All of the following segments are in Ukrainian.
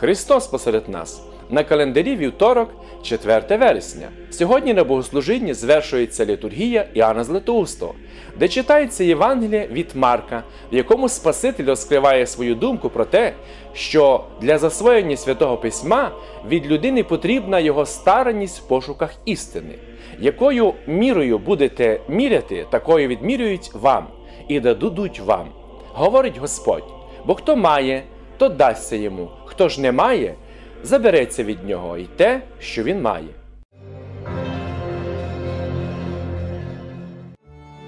Христос посеред нас. На календарі вівторок, 4 вересня. Сьогодні на богослужінні звершується літургія Іоанна Златоустого, де читається Євангеліє від Марка, в якому Спаситель розкриває свою думку про те, що для засвоєння святого письма від людини потрібна його старанність в пошуках істини, якою мірою будете міряти, такою відмірюють вам і дадуть вам. Говорить Господь, бо хто має, то дасться йому, хто ж не має, забереться від нього і те, що він має.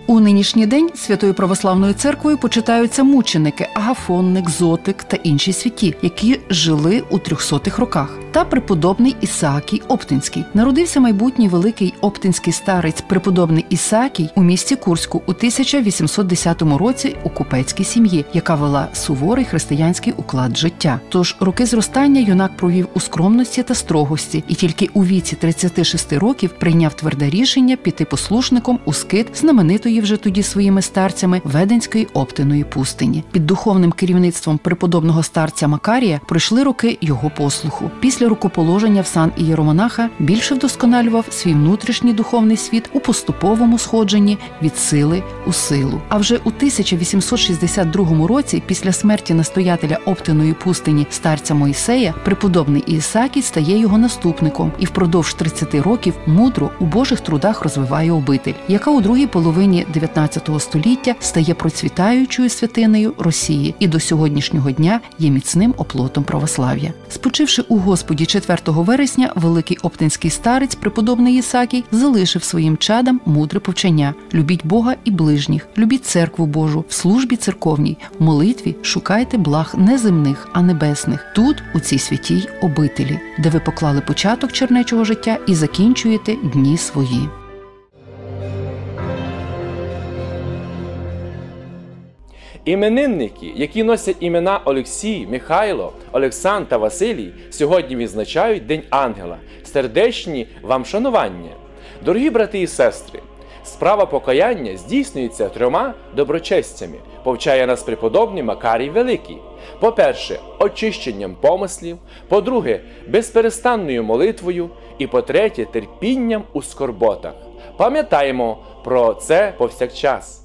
У нинішній день Святою Православною церквою почитаються мученики Агафонник, Зотик та інші святі, які жили у 300-х роках. Та преподобний Ісаакій Оптинський. Народився майбутній великий оптинський старець преподобний Ісаакій у місті Курську у 1810 році у купецькій сім'ї, яка вела суворий християнський уклад життя. Тож роки зростання юнак провів у скромності та строгості, і тільки у віці 36 років прийняв тверде рішення піти послушником у скит знаменитої вже тоді своїми старцями Веденської оптиної пустині. Під духовним керівництвом преподобного старця Макарія пройшли роки його послуху. Після рукоположення в сан ієромонаха більше вдосконалював свій внутрішній духовний світ у поступовому сходженні від сили у силу. А вже у 1862 році, після смерті настоятеля оптиної пустині старця Моїсея, преподобний Ісакій стає його наступником і впродовж 30 років мудро у Божих трудах розвиває обитель, яка у другій половині 19 століття стає процвітаючою святиною Росії і до сьогоднішнього дня є міцним оплотом православ'я. Спочивши у Господі 4 вересня, великий оптинський старець, преподобний Ісакій, залишив своїм чадам мудре повчання: любіть Бога і ближніх, любіть церкву Божу, в службі церковній, в молитві шукайте благ не земних, а небесних. Тут, у цій святій обителі, де ви поклали початок чернечого життя і закінчуєте дні свої. Іменинники, які носять імена Олексій, Михайло, Олександр та Василій, сьогодні відзначають День Ангела, сердечні вам шанування. Дорогі брати і сестри, справа покаяння здійснюється трьома доброчестями, повчає нас преподобний Макарій Великий. По-перше, очищенням помислів, по-друге, безперестанною молитвою, і по-третє, терпінням у скорботах. Пам'ятаємо про це повсякчас.